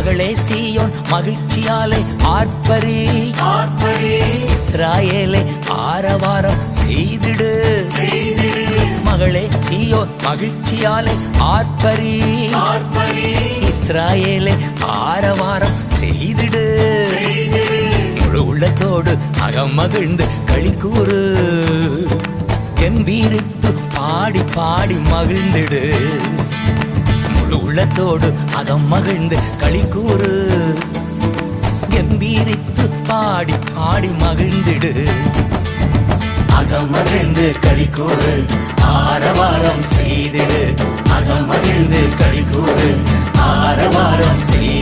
மகளே சீயோன் மகிழ்ச்சியாலே ஆர்ப்பரி. இஸ்ராயேலே ஆரவாரம் செய்திடு. மகளே சீயோன் மகிழ்ச்சியாலே ஆர்ப்பரி. இஸ்ராயேலே ஆரவாரம் செய்திடு. முழு உள்ளத்தோடு அகம் மகிழ்ந்து களி கூறு கம்பீரித்து பாடி பாடி மகிழ்ந்திடு. உள்ளத்தோடு அகம் மகிழ்ந்து களி கூறு கம்பீரித்து பாடி பாடி மகிழ்ந்திடு. அகமகிழ்ந்து களி கூறு ஆரவாரம் செய்திடு. அகமகிழ்ந்து களி கூறு ஆரவாரம் செய்து